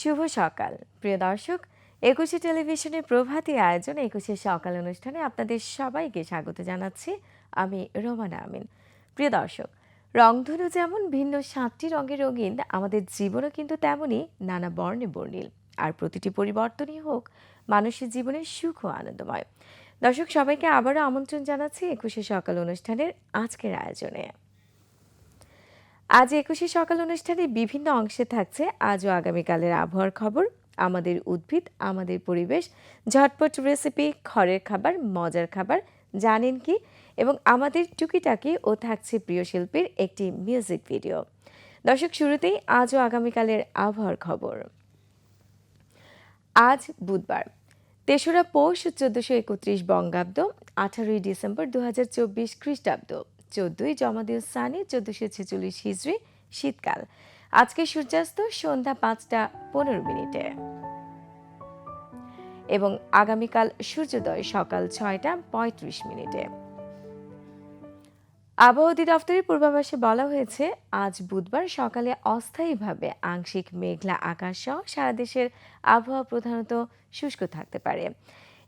শুভ সকাল। প্রিয় দর্শক, একুশে টেলিভিশনের প্রভাতী আয়োজন, একুশে সকাল অনুষ্ঠানে আপনাদের সবাইকে স্বাগত জানাচ্ছি আমি রোমানা আমিন। প্রিয় দর্শক, রংধনু যেমন ভিন্ন সাতটি রঙের রঙিন, আমাদের জীবনও কিন্তু তেমনই নানা বর্ণে বর্ণিল। আর প্রতিটি পরিবর্তনই হোক, মানুষের জীবনের সুখ ও আনন্দময়। দর্শক, সবাইকে আবারও আমন্ত্রণ জানাচ্ছি একুশে সকাল অনুষ্ঠানের আজকের আয়োজনে। আজ একুশে সকাল অনুষ্ঠানে বিভিন্ন অংশে থাকছে আজ ও আগামীকালের আবহাওয়ার খবর, আমাদের উদ্ভিদ, আমাদের পরিবেশ, ঝটপট রেসিপি খড়ের খাবার, মজার খাবার, জানেন কি? এবং আমাদের টুকিটাকি ও থাকছে প্রিয় শিল্পীর একটি মিউজিক ভিডিও দর্শক, শুরুতেই আজ ও আগামীকালের আবহাওয়ার খবর। আজ বুধবার, তেসরা পৌষ চোদ্দশো একত্রিশ বঙ্গাব্দ, আঠারোই ডিসেম্বর দু হাজার চব্বিশ খ্রিস্টাব্দ। চোদ্দই জমাদিউ সানি, চোদ্দশো ছেচল্লিশ হিজড়ি, শীতকাল। আজকে সূর্যাস্ত, সন্ধ্যা পাঁচটা পনেরো মিনিটে। এবং আগামীকাল সূর্যোদয় সকাল ছয়টা পঁয়ত্রিশ মিনিটে। আবহাওয়া অধিদপ্তরের পূর্বাভাসে বলা হয়েছে, আজ বুধবার সকালে অস্থায়ীভাবে আংশিক মেঘলা আকাশ সহ সারা দেশের আবহাওয়া প্রধানত শুষ্ক থাকতে পারে।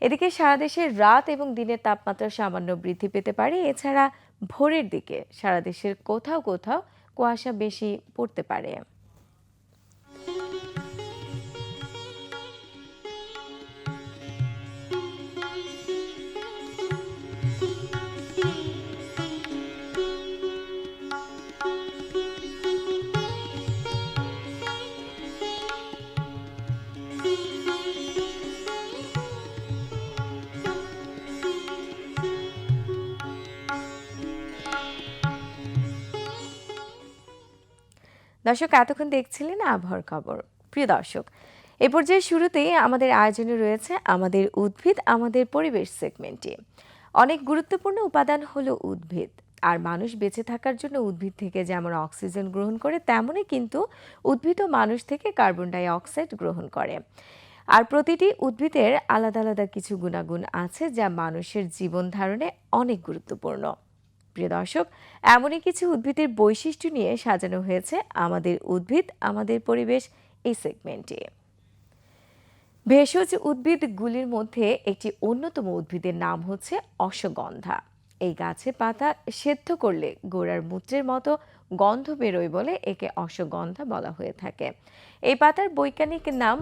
এদিকে সারা দেশের রাত এবং দিনের তাপমাত্রা সামান্য বৃদ্ধি পেতে পারে। এছাড়া ভোরের দিকে সারা দেশের কোথাও কোথাও কুয়াশা বেশি পড়তে পারে। দর্শক, এতক্ষণ দেখছিলেন আবহাওয়ার খবর। প্রিয় দর্শক, এ পর্যায়ে শুরুতেই আমাদের আয়োজনে রয়েছে আমাদের উদ্ভিদ, আমাদের পরিবেশ সেগমেন্টটি অনেক গুরুত্বপূর্ণ উপাদান হলো উদ্ভিদ। আর মানুষ বেঁচে থাকার জন্য উদ্ভিদ থেকে যেমন অক্সিজেন গ্রহণ করে, তেমনই কিন্তু উদ্ভিদ ও মানুষ থেকে কার্বন ডাই অক্সাইড গ্রহণ করে। আর প্রতিটি উদ্ভিদের আলাদা আলাদা কিছু গুণাগুণ আছে যা মানুষের জীবন ধারণে অনেক গুরুত্বপূর্ণ। প্রিয় দর্শক, এমনই কিছু উদ্ভিদের বৈশিষ্ট্য নিয়ে সাজানো হয়েছে আমাদের উদ্ভিদ, আমাদের পরিবেশ এই সেগমেন্টে। ভেষজ উদ্ভিদগুলির মধ্যে একটি অন্যতম উদ্ভিদের নাম হচ্ছে অশ্বগন্ধা। এই গাছের পাতা সেদ্ধ করলে গোড়ার মূত্রের মতো গন্ধ বেরোয় বলে একে অশ্বগন্ধা বলা হয়ে থাকে। এই পাতার বৈজ্ঞানিক নাম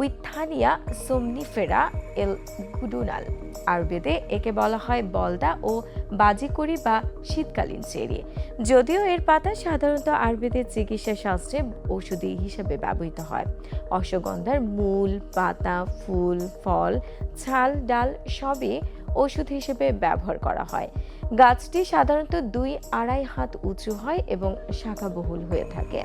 উইথানিয়া সোমনিফেরা এল গুডুনাল। আয়ুর্বেদে একে বলা হয় বলদা ও বাজিকড়ি বা শীতকালীন চেরি। যদিও এর পাতা সাধারণত আয়ুর্বেদের চিকিৎসা শাস্ত্রে ওষুধি হিসেবে ব্যবহৃত হয়। অশ্বগন্ধার মূল, পাতা, ফুল, ফল, ছাল, ডাল সবই ওষুধ হিসেবে ব্যবহার করা হয়। গাছটি সাধারণত দুই আড়াই হাত উঁচু হয় এবং শাখাবহুল হয়ে থাকে।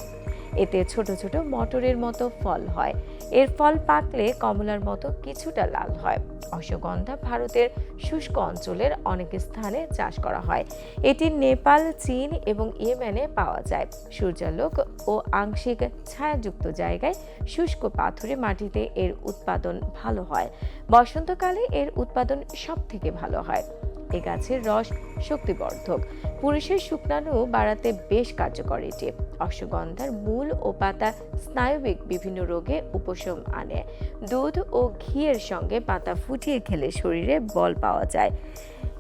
এতে ছোট ছোট মটরের মতো ফল হয়। এর ফল পাকলে কমলার মতো কিছুটা লাল হয়। অশ্বগন্ধা ভারতের শুষ্ক অঞ্চলের অনেক স্থানে চাষ করা হয়। এটি নেপাল, চীন এবং ইয়েমেনে পাওয়া যায়। সূর্যালোক ও আংশিক ছায়াযুক্ত জায়গায় শুষ্ক পাথুরে মাটিতে এর উৎপাদন ভালো হয়। বসন্তকালে এর উৎপাদন সব থেকে ভালো হয়। এ গাছের রস শক্তিবর্ধক। পুরুষের শুক্রাণু বাড়াতে বেশ কার্যকর এটি। অশ্বগন্ধার মূল ও পাতা স্নায়ুবিক বিভিন্ন রোগে উপশম আনে। দুধ ও ঘিয়ের সঙ্গে পাতা ফুটিয়ে খেলে শরীরে বল পাওয়া যায়।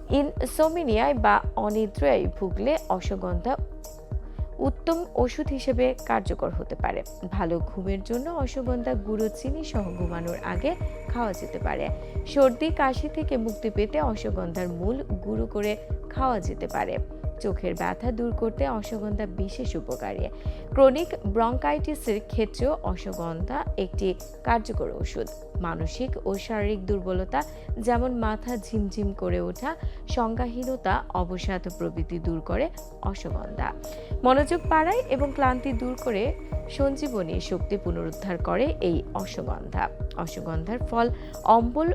ইনসোমিনিয়ায় বা অনিদ্রায় ভুগলে অশ্বগন্ধা উত্তম ওষুধ হিসেবে কার্যকর হতে পারে। ভালো ঘুমের জন্য অশ্বগন্ধা গুঁড়ো, চিনি সহ ঘুমানোর আগে খাওয়া যেতে পারে। সর্দি, কাশি থেকে মুক্তি পেতে অশ্বগন্ধার মূল গুঁড়ো করে খাওয়া যেতে পারে। চোখের ব্যথা দূর করতে অশ্বগন্ধা বিশেষ উপকারী। ক্রনিক ব্রঙ্কাইটিসের ক্ষেত্রেও অশ্বগন্ধা একটি কার্যকর ওষুধ। মানসিক ও শারীরিক দুর্বলতা যেমন মাথা ঝিমঝিম করে ওঠা, সংজ্ঞাহীনতা, অবসাদ প্রভৃতি দূর করে অশ্বগন্ধা। মনোযোগ বাড়ায় এবং ক্লান্তি দূর করে সঞ্জীবনী শক্তি পুনরুদ্ধার করে এই অশ্বগন্ধা। অশ্বগন্ধার ফল অম্বল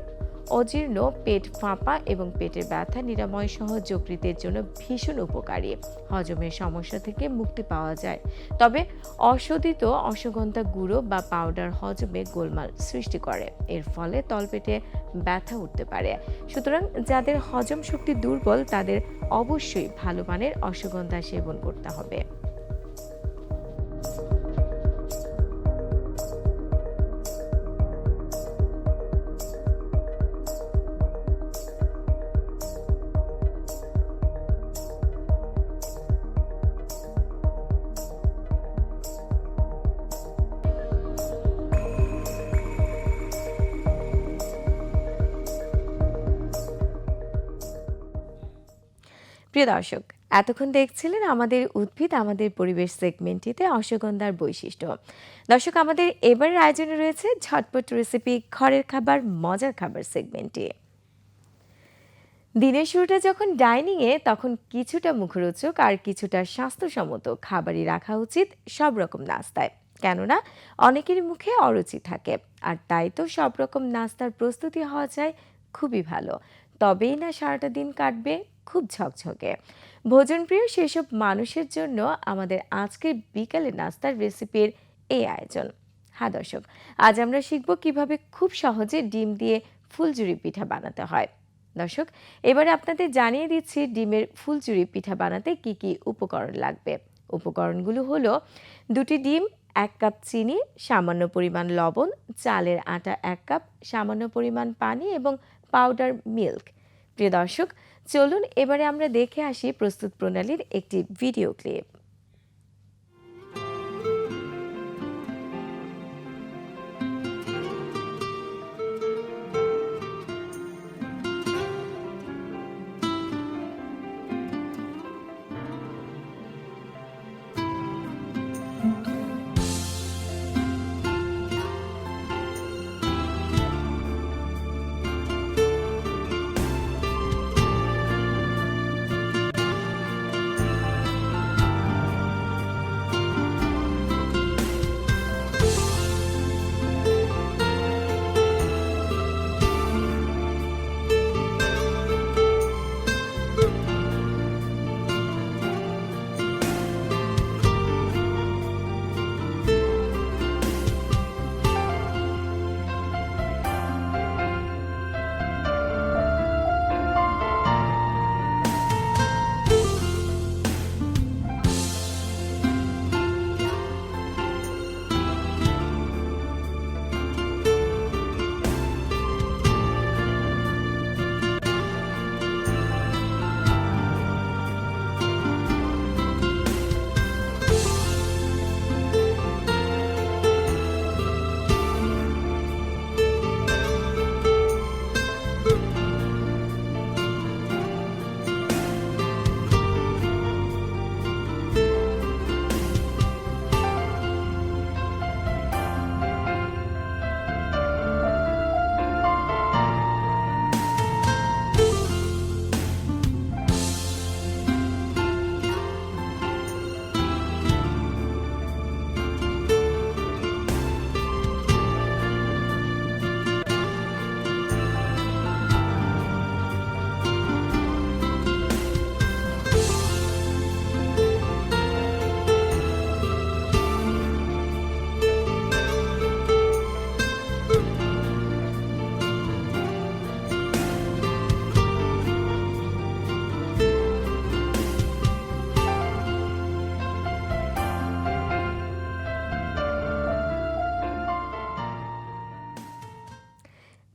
অজীর্ণ, পেট ফাঁপা এবং পেটের ব্যথা নিরাময় সহ যকৃতের জন্য ভীষণ উপকারী। হজমের সমস্যা থেকে মুক্তি পাওয়া যায়। তবে অশোধিত অশ্বগন্ধা গুঁড়ো বা পাউডার হজমে গোলমাল সৃষ্টি করে। এর ফলে তলপেটে ব্যথা উঠতে পারে। সুতরাং যাদের হজম শক্তি দুর্বল, তাদের অবশ্যই ভালো মানের অশ্বগন্ধা সেবন করতে হবে। প্রিয় দর্শক, এতক্ষণ দেখছিলেন আমাদের উদ্ভিদ, আমাদের পরিবেশ সেগমেন্টটিতে অশ্বগন্ধার বৈশিষ্ট্য। দর্শক, আমাদের এবারের আয়োজনে রয়েছে ঝটপট রেসিপি ঘরের খাবার, মজার খাবার সেগমেন্টটি। দিনের শুরুটা যখন ডাইনিংয়ে তখন কিছুটা মুখরোচক আর কিছুটা স্বাস্থ্যসম্মত খাবারই রাখা উচিত সব রকম নাস্তায়। কেননা, অনেকের মুখে অরুচি থাকে আর তাই তো সব রকম নাস্তার প্রস্তুতি হওয়া যায় খুবই ভালো। তবেই না সারাটা দিন কাটবে? খুব ঝকঝকে। ভোজনপ্রিয় সেসব মানুষের জন্য আমাদের আজকের বিকালে নাস্তার রেসিপির এই আয়োজন। হ্যাঁ দর্শক, আজ আমরা শিখব কীভাবে খুব সহজে ডিম দিয়ে ফুলজুরি পিঠা বানাতে হয়। দর্শক, এবারে আপনাদের জানিয়ে দিচ্ছি ডিমের ফুলচুরি পিঠা বানাতে কি কি উপকরণ লাগবে। উপকরণগুলো হলো দুটি ডিম, এক কাপ চিনি, সামান্য পরিমাণ লবণ, চালের আটা এক কাপ, সামান্য পরিমাণ পানি এবং পাউডার মিল্ক। প্রিয় দর্শক চলুন এবারে আমরা দেখে আসি প্রস্তুত প্রণালীর একটি ভিডিও ক্লিপ।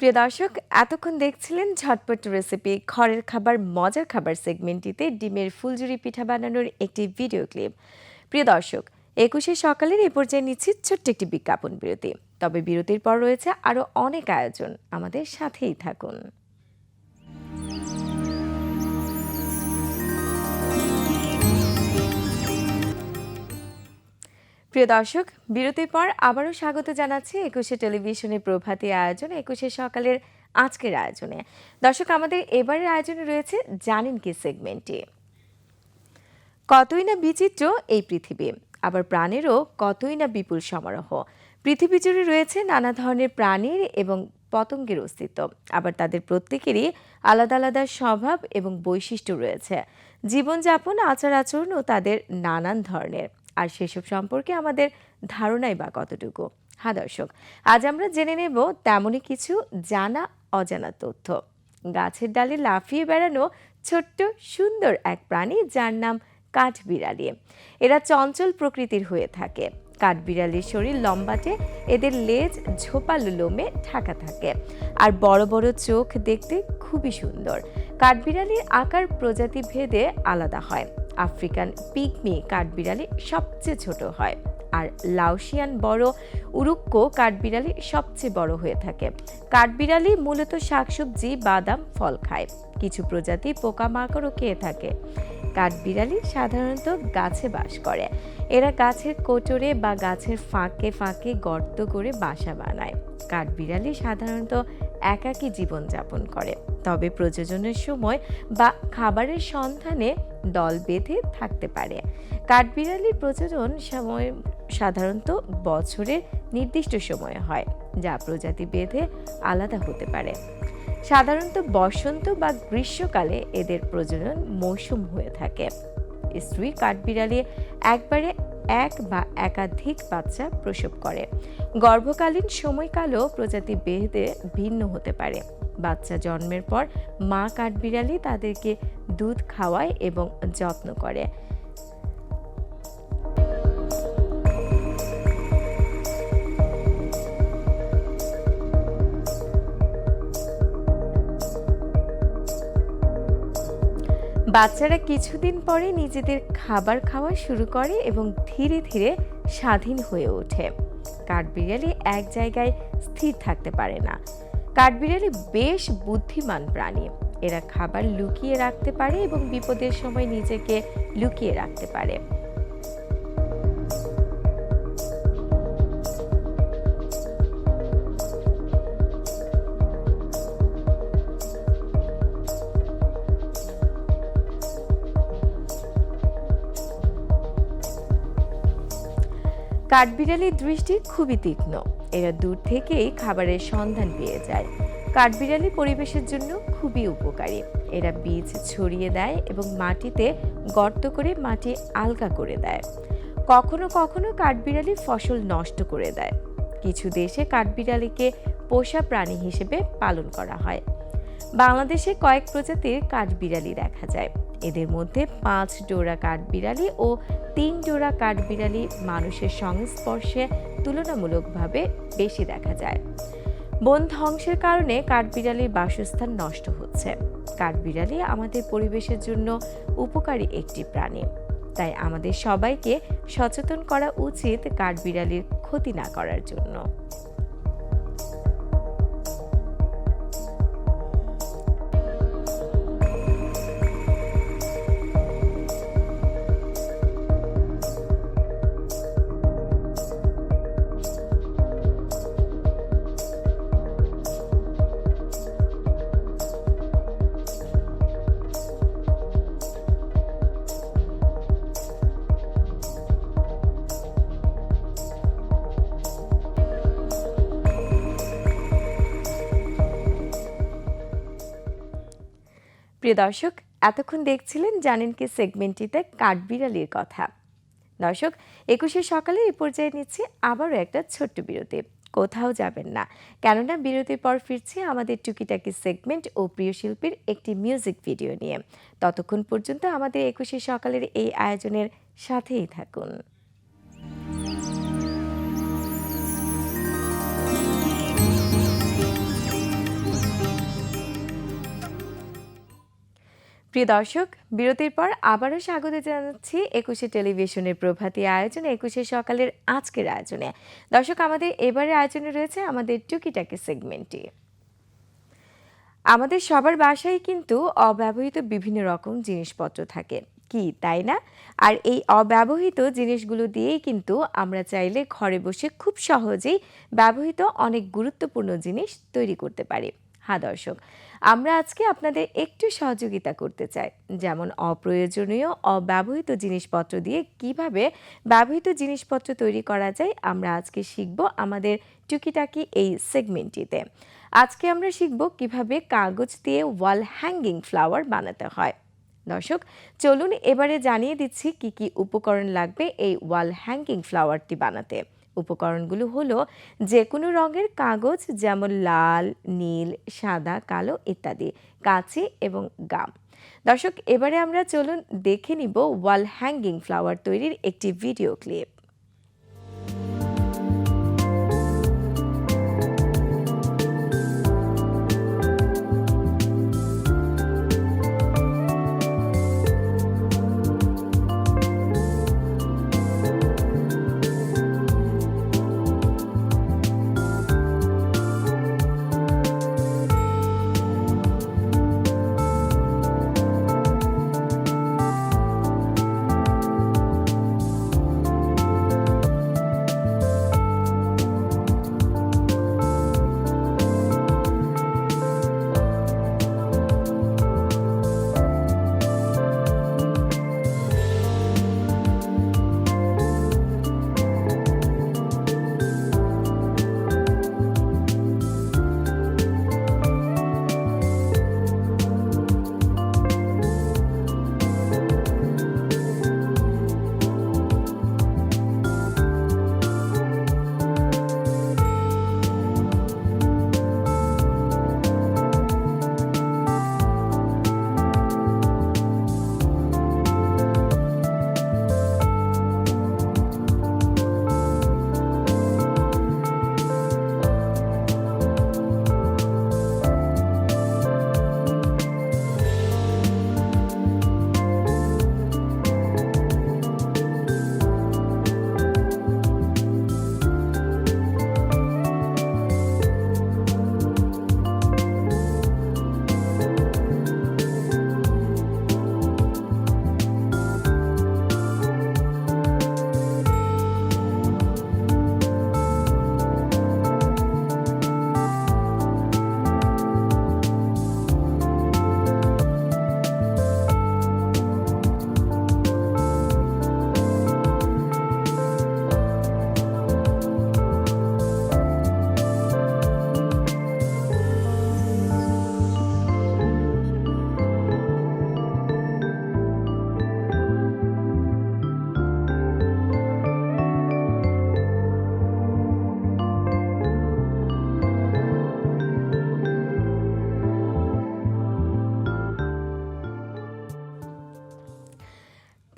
প্রিয় দর্শক, এতক্ষণ দেখছিলেন ঝটপট রেসিপি ঘরের খাবার, মজার খাবার সেগমেন্টটিতে ডিমের ফুলজুরি পিঠা বানানোর একটি ভিডিও ক্লিপ প্রিয় দর্শক, একুশে সকালের এ পর্যায়ে নিচ্ছি ছোট্ট একটি বিজ্ঞাপন বিরতি। তবে বিরতির পর রয়েছে আরও অনেক আয়োজন। আমাদের সাথেই থাকুন। প্রিয় দর্শক, বিরতির পর আবারও স্বাগত জানাচ্ছি একুশে টেলিভিশনের প্রভাতী আয়োজন, একুশে সকালের আজকের আয়োজনে। দর্শক, আমাদের এবারের আয়োজনে রয়েছে জানেন কি সেগমেন্টটি। কতই না বিচিত্র এই পৃথিবী, আবার প্রাণেরও কতই না বিপুল সমারোহ। পৃথিবী জুড়ে রয়েছে নানা ধরনের প্রাণীর এবং পতঙ্গের অস্তিত্ব, আবার তাদের প্রত্যেকেরই আলাদা আলাদা স্বভাব এবং বৈশিষ্ট্য রয়েছে। জীবনযাপন, আচার আচরণও তাদের নানান ধরনের। আর সেসব সম্পর্কে আমাদের ধারণাই বা কতটুকু? হ্যাঁ দর্শক, আজ আমরা জেনে নেব তেমনই কিছু জানা অজানা তথ্য। গাছের ডালে লাফিয়ে বেড়ানো ছোট্ট সুন্দর এক প্রাণী যার নাম কাঠবিড়ালি। এরা চঞ্চল প্রকৃতির হয়ে থাকে। কাঠবিড়ালির শরীর লম্বাটে, এদের লেজ ঝোপালো লোমে ঢাকা থাকে আর বড় বড় চোখ দেখতে খুবই সুন্দর। কাঠবিড়ালির আকার প্রজাতি ভেদে আলাদা হয়। আফ্রিকান পিগমি কাঠবিড়ালি সবচেয়ে ছোট হয়। আর লাউসিয়ান বড়, উরুক্ক কাঠবিড়ালি সবচেয়ে বড় হয়ে থাকে। কাঠবিড়ালি মূলত শাকসবজি, বাদাম, ফল খায়। কিছু প্রজাতি পোকামাকড়ও খেয়ে থাকে। কাঠবিড়ালি সাধারণত গাছে বাস করে। এরা গাছের কোটরে বা গাছের ফাঁকে ফাঁকে গর্ত করে বাসা বানায়। কাঠবিড়ালি সাধারণত একাকী জীবনযাপন করে। তবে প্রজননের সময় বা খাবারের সন্ধানে দল বেঁধে থাকতে পারে। কাঠবিড়ালির প্রজনন সময় সাধারণত বছরের নির্দিষ্ট সময়ে হয়, যা প্রজাতি বেঁধে আলাদা হতে পারে। সাধারণত বসন্ত বা গ্রীষ্মকালে এদের প্রজনন মৌসুম হয়ে থাকে। স্ত্রী কাঠবিড়ালি একবারে এক বা একাধিক বাচ্চা প্রসব করে। গর্ভকালীন সময়কালও প্রজাতি বেঁধে ভিন্ন হতে পারে। বাচ্চা জন্মের পর মা কাঠবিড়ালি তাদেরকে দুধ খাওয়ায় এবং যত্ন করে। বাচ্চারা কিছুদিন পরে নিজেদের খাবার খাওয়া শুরু করে এবং ধীরে ধীরে স্বাধীন হয়ে ওঠে। কাঠবিড়ালি এক জায়গায় স্থির থাকতে পারে না। কাঠবিড়ালি বেশ বুদ্ধিমান প্রাণী। এরা খাবার লুকিয়ে রাখতে পারে এবং বিপদের সময় নিজেকে লুকিয়ে রাখতে পারে। কাঠবিড়ালির দৃষ্টি খুবই তীক্ষ্ণ। এরা দূর থেকেই খাবারের সন্ধান পেয়ে যায়। কাঠবিড়ালি পরিবেশের জন্য খুবই উপকারী। এরা বীজ ছড়িয়ে দেয় এবং মাটিতে গর্ত করে মাটি আলগা করে দেয়। কখনো কখনো কাঠবিড়ালি ফসল নষ্ট করে দেয়। কিছু দেশে কাঠবিড়ালিকে পোষা প্রাণী হিসেবে পালন করা হয়। বাংলাদেশে কয়েক প্রজাতির কাঠবিড়ালি দেখা যায়। এদের মধ্যে পাঁচ ডোরা কাঠবিড়ালি ও তিন জোড়া কাঠবিড়ালি মানুষের সংস্পর্শে তুলনামূলকভাবে বেশি দেখা যায়। বন ধ্বংসের কারণে কাঠবিড়ালির বাসস্থান নষ্ট হচ্ছে। কাঠবিড়ালি আমাদের পরিবেশের জন্য উপকারী একটি প্রাণী। তাই আমাদের সবাইকে সচেতন করা উচিত কাঠবিড়ালির ক্ষতি না করার জন্য। প্রিয় দর্শক, এতক্ষণ দেখছিলেন জানেন কি সেগমেন্টটিতে কাঠবিড়ালির কথা। দর্শক, একুশে সকালে এই পর্যায়ে নিচ্ছি আবারও একটা ছোট্ট বিরতি। কোথাও যাবেন না। কেননা বিরতির পর ফিরছি আমাদের টুকিটাকি সেগমেন্ট ও প্রিয় শিল্পীর একটি মিউজিক ভিডিও নিয়ে। ততক্ষণ পর্যন্ত আমাদের একুশে সকালের এই আয়োজনের সাথেই থাকুন। প্রিয় দর্শক, বিরতির পর আবারও স্বাগত জানাচ্ছি একুশে টেলিভিশনের প্রভাতী আয়োজনে, একুশে সকালের আজকের আয়োজনে। দর্শক, আমাদের এবারের আয়োজনে রয়েছে আমাদের টুকিটাকি সেগমেন্টটি। আমাদের সবার বাসায় কিন্তু অব্যবহৃত বিভিন্ন রকম জিনিসপত্র থাকে। কি, তাই না? আর এই অব্যবহৃত জিনিসগুলো দিয়েই কিন্তু আমরা চাইলে ঘরে বসে খুব সহজেই ব্যবহৃত অনেক গুরুত্বপূর্ণ জিনিস তৈরি করতে পারি। হ্যাঁ দর্শক আমরা আজকে আপনাদের একটু সহযোগিতা করতে চাই। যেমন অপ্রয়োজনীয়, অব্যবহৃত জিনিসপত্র দিয়ে কীভাবে ব্যবহৃত জিনিসপত্র তৈরি করা যায়, আমরা আজকে শিখব আমাদের টুকিটাকি এই সেগমেন্টটিতে। আজকে আমরা শিখব কীভাবে কাগজ দিয়ে ওয়াল হ্যাঙ্গিং ফ্লাওয়ার বানাতে হয়। দর্শক, চলুন এবারে জানিয়ে দিচ্ছি কি কি উপকরণ লাগবে এই ওয়াল হ্যাঙ্গিং ফ্লাওয়ারটি বানাতে। উপকরণগুলো হলো যে কোনো রঙের কাগজ যেমন লাল, নীল, সাদা, কালো ইত্যাদি, কাঁচি এবং গাম। দর্শক, এবারে আমরা চলুন দেখে নিব ওয়াল হ্যাঙ্গিং ফ্লাওয়ার তৈরির একটি ভিডিও ক্লিপ।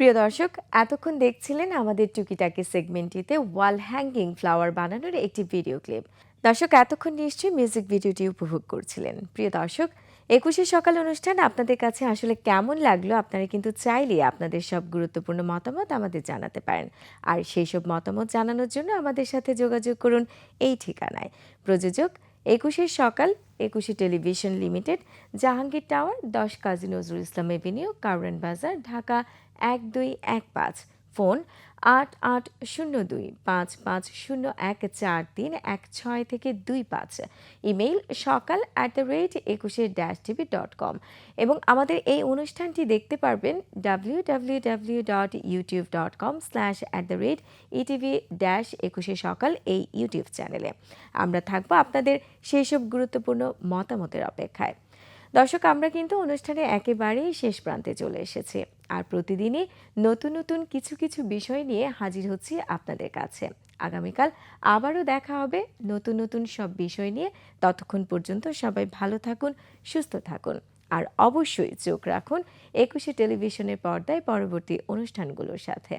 প্রিয় দর্শক, এতক্ষণ দেখছিলেন আমাদের টুকিটাকি সেগমেন্টটিতে ওয়াল হ্যাঙ্গিং ফ্লাওয়ার বানানোর একটি ভিডিও ক্লিপ। দর্শক, এতক্ষণ নিশ্চয়ই মিউজিক ভিডিওটি উপভোগ করছিলেন। প্রিয় দর্শক, একুশে সকাল অনুষ্ঠান আপনাদের কাছে আসলে কেমন লাগল আপনারা কিন্তু চাইলে আপনাদের সব গুরুত্বপূর্ণ মতামত আমাদের জানাতে পারেন। আর সেই সব মতামত জানানোর জন্য আমাদের সাথে যোগাযোগ করুন এই ঠিকানায়। প্রযোজক একুশের সকাল, একুশে টেলিভিশন লিমিটেড, জাহাঙ্গীর টাওয়ার, দশ কাজী নজরুল ইসলাম এভিনিউ কাউরান বাজার, ঢাকা এক দুই এক পাঁচ। ফোন আট আট শূন্য দুই, পাঁচ পাঁচ শূন্য এক চার তিন এক ছয় থেকে দুই পাঁচ। Email Sakal at the rate Ekushe dash TV dot com. এবং আমাদের এই অনুষ্ঠানটি দেখতে পারবেন W W W dot YouTube dot com slash at the rate ETV dash Ekushe Sakal এই ইউটিউব চ্যানেলে। আমরা থাকব আপনাদের সেই সব গুরুত্বপূর্ণ মতামতের অপেক্ষায়। দর্শক, আমরা কিন্তু অনুষ্ঠানে একেবারেই শেষ প্রান্তে চলে এসেছি। আর প্রতিদিনই নতুন নতুন কিছু কিছু বিষয় নিয়ে হাজির হচ্ছি আপনাদের কাছে। আগামীকাল আবারও দেখা হবে নতুন নতুন সব বিষয় নিয়ে। ততক্ষণ পর্যন্ত সবাই ভালো থাকুন, সুস্থ থাকুন। আর অবশ্যই চোখ রাখুন একুশে টেলিভিশনের পর্দায় পরবর্তী অনুষ্ঠানগুলোর সাথে।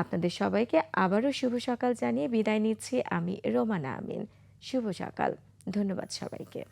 আপনাদের সবাইকে আবারও শুভ সকাল জানিয়ে বিদায় নিচ্ছি আমি রোমানা আমিন। শুভ সকাল। ধন্যবাদ সবাইকে।